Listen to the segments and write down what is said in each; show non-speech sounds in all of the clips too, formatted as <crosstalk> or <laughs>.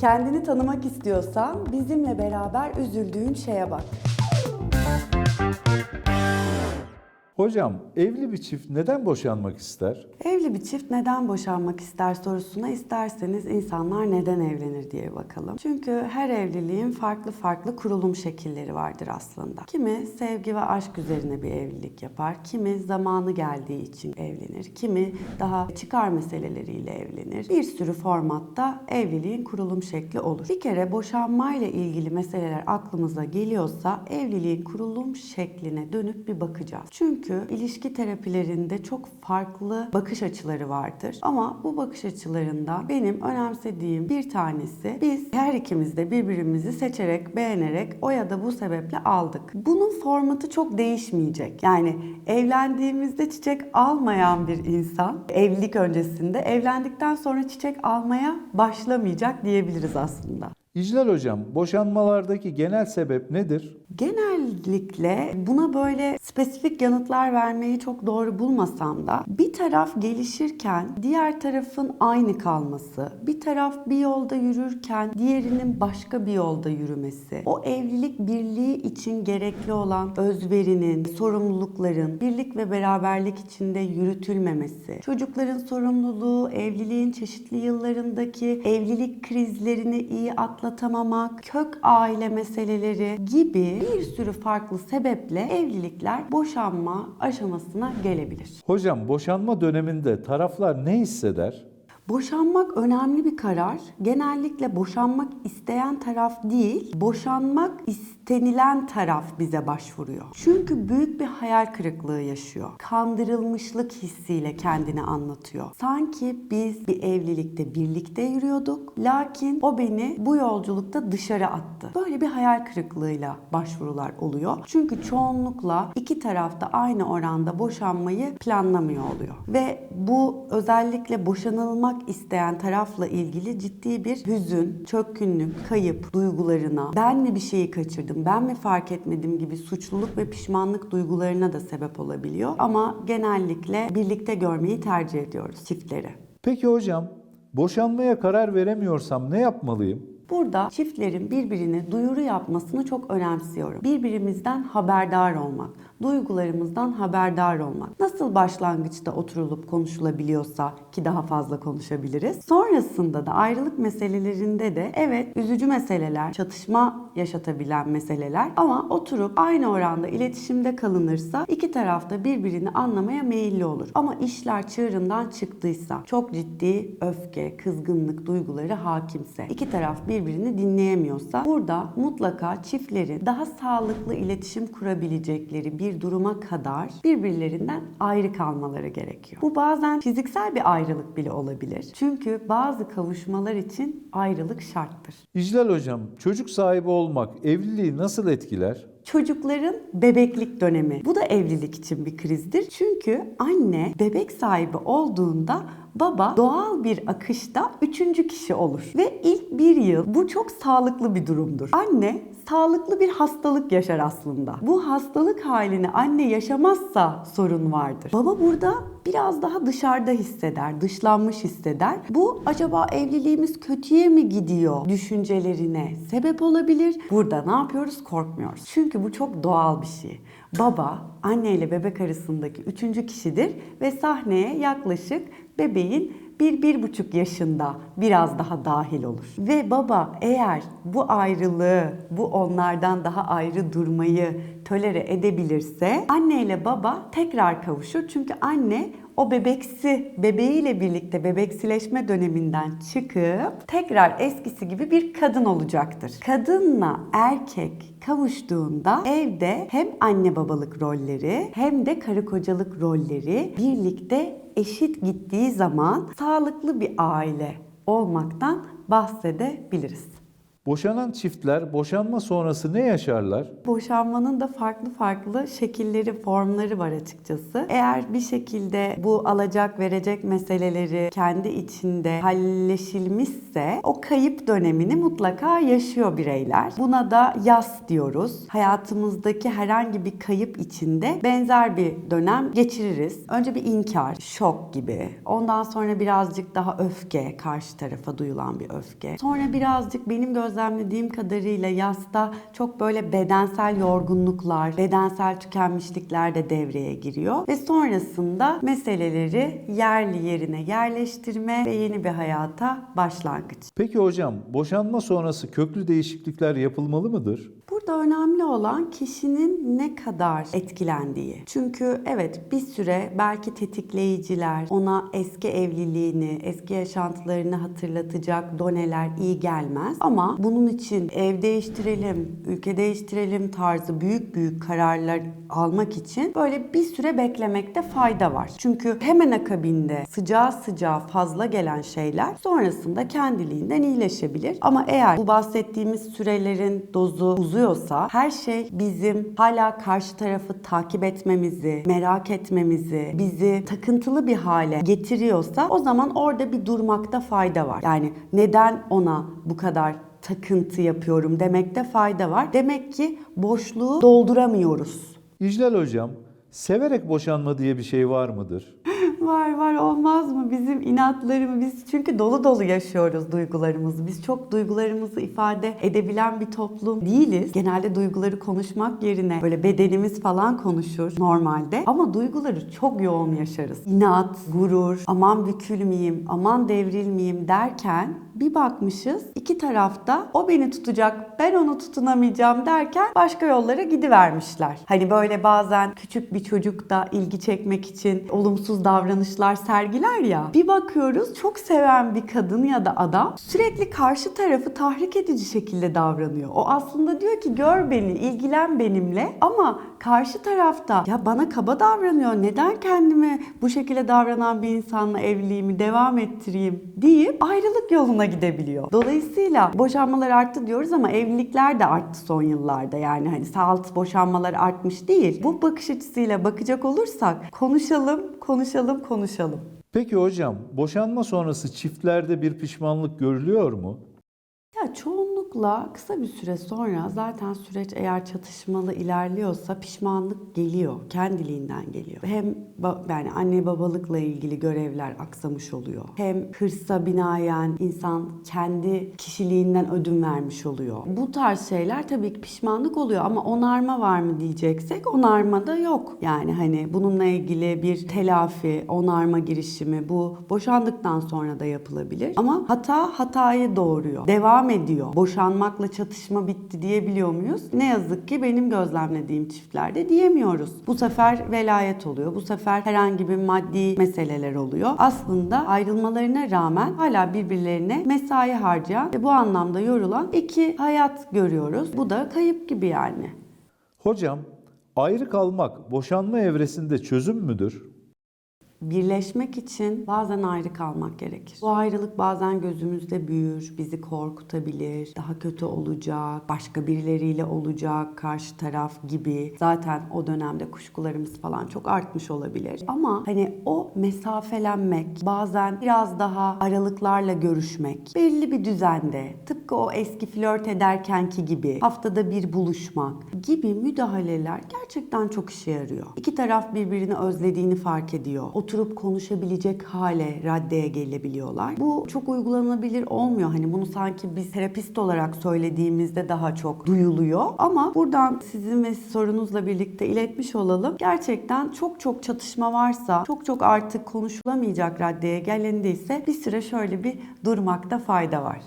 Kendini tanımak istiyorsan bizimle beraber üzüldüğün şeye bak. Hocam evli bir çift neden boşanmak ister? Evli bir çift neden boşanmak ister sorusuna isterseniz insanlar neden evlenir diye bakalım. Çünkü her evliliğin farklı farklı kurulum şekilleri vardır aslında. Kimi sevgi ve aşk üzerine bir evlilik yapar, kimi zamanı geldiği için evlenir, kimi daha çıkar meseleleriyle evlenir. Bir sürü formatta evliliğin kurulum şekli olur. Bir kere boşanmayla ilgili meseleler aklımıza geliyorsa evliliğin kurulum şekline dönüp bir bakacağız. Çünkü ilişki terapilerinde çok farklı bakış açıları vardır. Ama bu bakış açılarından benim önemsediğim bir tanesi biz her ikimiz de birbirimizi seçerek, beğenerek o ya da bu sebeple aldık. Bunun formatı çok değişmeyecek. Yani evlendiğimizde çiçek almayan bir insan evlilik öncesinde evlendikten sonra çiçek almaya başlamayacak diyebiliriz aslında. İclal hocam boşanmalardaki genel sebep nedir? Genellikle buna böyle spesifik yanıtlar vermeyi çok doğru bulmasam da bir taraf gelişirken diğer tarafın aynı kalması, bir taraf bir yolda yürürken diğerinin başka bir yolda yürümesi, o evlilik birliği için gerekli olan özverinin, sorumlulukların birlik ve beraberlik içinde yürütülmemesi, çocukların sorumluluğu, evliliğin çeşitli yıllarındaki evlilik krizlerini iyi atlatamamak, kök aile meseleleri gibi bir sürü farklı sebeple evlilikler boşanma aşamasına gelebilir. Hocam boşanma döneminde taraflar ne hisseder? Boşanmak önemli bir karar. Genellikle boşanmak isteyen taraf değil, boşanmak istenilen taraf bize başvuruyor. Çünkü büyük bir hayal kırıklığı yaşıyor. Kandırılmışlık hissiyle kendini anlatıyor. Sanki biz bir evlilikte birlikte yürüyorduk. Lakin o beni bu yolculukta dışarı attı. Böyle bir hayal kırıklığıyla başvurular oluyor. Çünkü çoğunlukla iki tarafta aynı oranda boşanmayı planlamıyor oluyor. Ve bu özellikle boşanılmak isteyen tarafla ilgili ciddi bir hüzün, çökkünlük, kayıp duygularına, ben mi bir şeyi kaçırdım, ben mi fark etmedim gibi suçluluk ve pişmanlık duygularına da sebep olabiliyor. Ama genellikle birlikte görmeyi tercih ediyoruz çiftleri. Peki hocam boşanmaya karar veremiyorsam ne yapmalıyım? Burada çiftlerin birbirine duyuru yapmasını çok önemsiyorum. Birbirimizden haberdar olmak, duygularımızdan haberdar olmak. Nasıl başlangıçta oturulup konuşulabiliyorsa ki daha fazla konuşabiliriz. Sonrasında da ayrılık meselelerinde de evet üzücü meseleler, çatışma yaşatabilen meseleler ama oturup aynı oranda iletişimde kalınırsa iki tarafta birbirini anlamaya meyilli olur. Ama işler çığırından çıktıysa, çok ciddi öfke, kızgınlık duyguları hakimse, iki taraf birbirini dinleyemiyorsa burada mutlaka çiftlerin daha sağlıklı iletişim kurabilecekleri bir duruma kadar birbirlerinden ayrı kalmaları gerekiyor. Bu bazen fiziksel bir ayrılık bile olabilir. Çünkü bazı kavuşmalar için ayrılık şarttır. İclal hocam çocuk sahibi olmak evliliği nasıl etkiler? Çocukların bebeklik dönemi. Bu da evlilik için bir krizdir. Çünkü anne bebek sahibi olduğunda baba doğal bir akışta üçüncü kişi olur. Ve ilk bir yıl bu çok sağlıklı bir durumdur. Anne sağlıklı bir hastalık yaşar aslında. Bu hastalık halini anne yaşamazsa sorun vardır. Baba burada biraz daha dışarıda hisseder, dışlanmış hisseder. Bu acaba evliliğimiz kötüye mi gidiyor düşüncelerine sebep olabilir. Burada ne yapıyoruz? Korkmuyoruz. Çünkü bu çok doğal bir şey. Baba anne ile bebek arasındaki üçüncü kişidir ve sahneye yaklaşık bebeğin bir, bir buçuk yaşında biraz daha dahil olur. Ve baba eğer bu ayrılığı, bu onlardan daha ayrı durmayı tolere edebilirse anne ile baba tekrar kavuşur. Çünkü anne o bebeksi, bebeğiyle birlikte bebeksileşme döneminden çıkıp tekrar eskisi gibi bir kadın olacaktır. Kadınla erkek kavuştuğunda evde hem anne babalık rolleri hem de karı kocalık rolleri birlikte eşit gittiği zaman sağlıklı bir aile olmaktan bahsedebiliriz. Boşanan çiftler boşanma sonrası ne yaşarlar? Boşanmanın da farklı farklı şekilleri, formları var açıkçası. Eğer bir şekilde bu alacak verecek meseleleri kendi içinde halleşilmişse o kayıp dönemini mutlaka yaşıyor bireyler. Buna da yas diyoruz. Hayatımızdaki herhangi bir kayıp içinde benzer bir dönem geçiririz. Önce bir inkar, şok gibi. Ondan sonra birazcık daha öfke, karşı tarafa duyulan bir öfke. Sonra birazcık benim gözlemlediğim kadarıyla yasta çok böyle bedensel yorgunluklar, bedensel tükenmişlikler de devreye giriyor. Ve sonrasında meseleleri yerli yerine yerleştirme ve yeni bir hayata başlangıç. Peki hocam boşanma sonrası köklü değişiklikler yapılmalı mıdır? Burada önemli olan kişinin ne kadar etkilendiği. Çünkü evet bir süre belki tetikleyiciler, ona eski evliliğini, eski yaşantılarını hatırlatacak doneler iyi gelmez. Ama bunun için ev değiştirelim, ülke değiştirelim tarzı büyük büyük kararlar almak için böyle bir süre beklemekte fayda var. Çünkü hemen akabinde sıcağı sıcağı fazla gelen şeyler sonrasında kendiliğinden iyileşebilir. Ama eğer bu bahsettiğimiz sürelerin dozu uzuyorsa her şey bizim hala karşı tarafı takip etmemizi, merak etmemizi, bizi takıntılı bir hale getiriyorsa o zaman orada bir durmakta fayda var. Yani neden ona bu kadar takıntı yapıyorum demekte fayda var. Demek ki boşluğu dolduramıyoruz. İclal hocam, severek boşanma diye bir şey var mıdır? <laughs> Var var olmaz mı bizim inatlarımı biz çünkü dolu dolu yaşıyoruz duygularımızı. Biz çok duygularımızı ifade edebilen bir toplum değiliz. Genelde duyguları konuşmak yerine böyle bedenimiz falan konuşur normalde. Ama duyguları çok yoğun yaşarız. İnat, gurur, aman bükülmeyeyim, aman devrilmeyeyim derken bir bakmışız iki tarafta o beni tutacak ben onu tutunamayacağım derken başka yollara gidivermişler. Hani böyle bazen küçük bir çocuk da ilgi çekmek için olumsuz davranışlar sergiler ya. Bir bakıyoruz çok seven bir kadın ya da adam sürekli karşı tarafı tahrik edici şekilde davranıyor. O aslında diyor ki gör beni, ilgilen benimle ama karşı tarafta ya bana kaba davranıyor. Neden kendime bu şekilde davranan bir insanla evliliğimi devam ettireyim deyip ayrılık yoluna gidebiliyor. Dolayısıyla boşanmalar arttı diyoruz ama evlilikler de arttı son yıllarda. Yani hani salt boşanmalar artmış değil. Bu bakış açısıyla bakacak olursak konuşalım, konuşalım, konuşalım. Peki hocam, boşanma sonrası çiftlerde bir pişmanlık görülüyor mu? Ya çoğunlukla kısa bir süre sonra zaten süreç eğer çatışmalı ilerliyorsa pişmanlık geliyor. Kendiliğinden geliyor. Hem yani anne babalıkla ilgili görevler aksamış oluyor. Hem hırsa binaen insan kendi kişiliğinden ödün vermiş oluyor. Bu tarz şeyler tabii ki pişmanlık oluyor ama onarma var mı diyeceksek onarma da yok. Yani hani bununla ilgili bir telafi, onarma girişimi bu boşandıktan sonra da yapılabilir. Ama hata hatayı doğuruyor. Devam ediyor. Boşanmakla çatışma bitti diyebiliyor muyuz? Ne yazık ki benim gözlemlediğim çiftlerde diyemiyoruz. Bu sefer velayet oluyor. Bu sefer herhangi bir maddi meseleler oluyor. Aslında ayrılmalarına rağmen hala birbirlerine mesai harcayan ve bu anlamda yorulan iki hayat görüyoruz. Bu da kayıp gibi yani. Hocam, ayrı kalmak boşanma evresinde çözüm müdür? Birleşmek için bazen ayrı kalmak gerekir. Bu ayrılık bazen gözümüzde büyür, bizi korkutabilir, daha kötü olacak, başka birileriyle olacak, karşı taraf gibi. Zaten o dönemde kuşkularımız falan çok artmış olabilir. Ama hani o mesafelenmek, bazen biraz daha aralıklarla görüşmek, belli bir düzende, tıpkı o eski flört ederkenki gibi haftada bir buluşmak gibi müdahaleler gerçekten çok işe yarıyor. İki taraf birbirini özlediğini fark ediyor. Oturup konuşabilecek hale, raddeye gelebiliyorlar. Bu çok uygulanabilir olmuyor. Hani bunu sanki biz terapist olarak söylediğimizde daha çok duyuluyor. Ama buradan sizin ve sorunuzla birlikte iletmiş olalım. Gerçekten çok çok çatışma varsa, çok çok artık konuşulamayacak raddeye gelindiyse bir süre şöyle bir durmakta fayda var.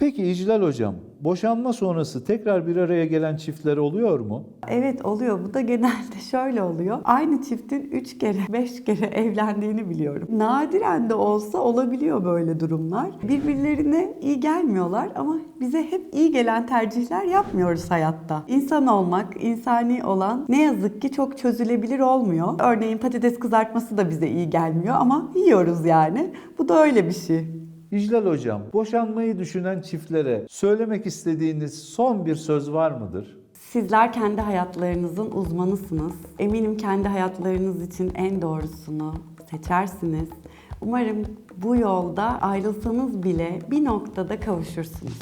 Peki İclal hocam, boşanma sonrası tekrar bir araya gelen çiftler oluyor mu? Evet oluyor. Bu da genelde <laughs> şöyle oluyor. Aynı çiftin 3 kere, <laughs> 5 kere evlendiğini biliyorum. Nadiren de olsa olabiliyor böyle durumlar. Birbirlerine iyi gelmiyorlar ama bize hep iyi gelen tercihler yapmıyoruz hayatta. İnsan olmak, insani olan ne yazık ki çok çözülebilir olmuyor. Örneğin patates kızartması da bize iyi gelmiyor ama yiyoruz yani. Bu da öyle bir şey. İclal Hocam, boşanmayı düşünen çiftlere söylemek istediğiniz son bir söz var mıdır? Sizler kendi hayatlarınızın uzmanısınız. Eminim kendi hayatlarınız için en doğrusunu seçersiniz. Umarım bu yolda ayrılsanız bile bir noktada kavuşursunuz.